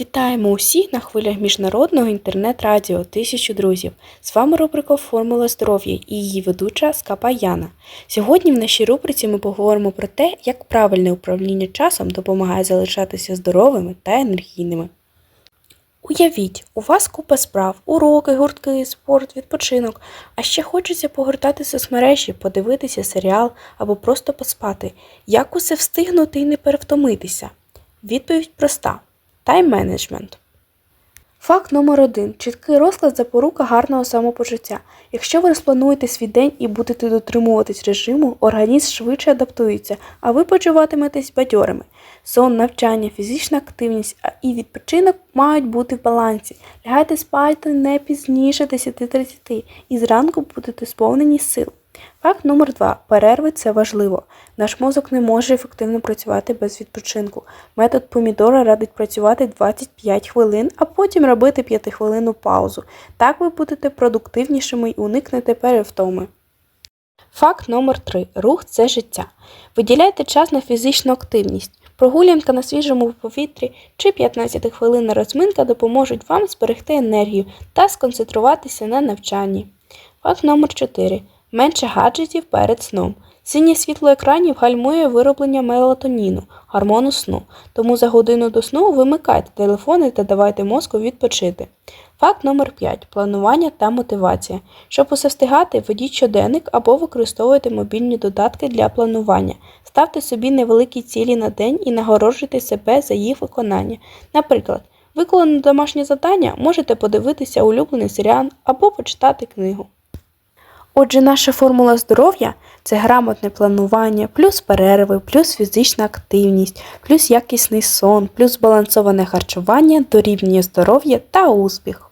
Вітаємо усіх на хвилях міжнародного інтернет-радіо Тисячу друзів. З вами рубрика Формула здоров'я і її ведуча Скапа Яна. Сьогодні в нашій рубриці ми поговоримо про те, як правильне управління часом допомагає залишатися здоровими та енергійними. Уявіть, у вас купа справ, уроки, гуртки, спорт, відпочинок, а ще хочеться погортати соцмережі, подивитися серіал або просто поспати. Як усе встигнути і не перевтомитися? Відповідь проста: тайм-менеджмент. Факт номер один. Чіткий розклад запорука гарного самопочуття. Якщо ви розплануєте свій день і будете дотримуватись режиму, організм швидше адаптується, а ви почуватиметесь бадьорими. Сон, навчання, фізична активність а і відпочинок мають бути в балансі. Лягайте спати не пізніше 10.30 і зранку будете сповнені сил. Факт номер 2 Перерви це важливо. Наш мозок не може ефективно працювати без відпочинку. Метод помідора радить працювати 25 хвилин, а потім робити 5 хвилинну паузу. Так ви будете продуктивнішими і уникнете перевтоми. Факт номер 3 Рух це життя. Виділяйте час на фізичну активність. Прогулянка на свіжому повітрі чи 15 хвилинна розминка допоможуть вам зберегти енергію та сконцентруватися на навчанні. Факт номер 4 Менше гаджетів перед сном. Синє світло екранів гальмує вироблення мелатоніну, гормону сну, тому за годину до сну вимикайте телефони та давайте мозку відпочити. Факт номер 5 Планування та мотивація. Щоб усе встигати, ведіть щоденник або використовуйте мобільні додатки для планування. Ставте собі невеликі цілі на день і нагороджуйте себе за їх виконання. Наприклад, виконане домашнє завдання можете подивитися улюблений серіал або почитати книгу. Отже, наша формула здоров'я це грамотне планування, плюс перерви, плюс фізична активність, плюс якісний сон, плюс збалансоване харчування дорівнює здоров'я та успіх.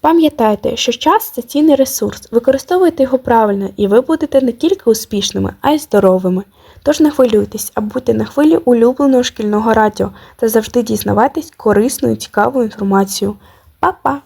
Пам'ятайте, що час це цінний ресурс, використовуйте його правильно, і ви будете не тільки успішними, а й здоровими. Тож не хвилюйтесь, а будьте на хвилі улюбленого шкільного радіо та завжди дізнавайтесь корисну і цікаву інформацію. Па-па!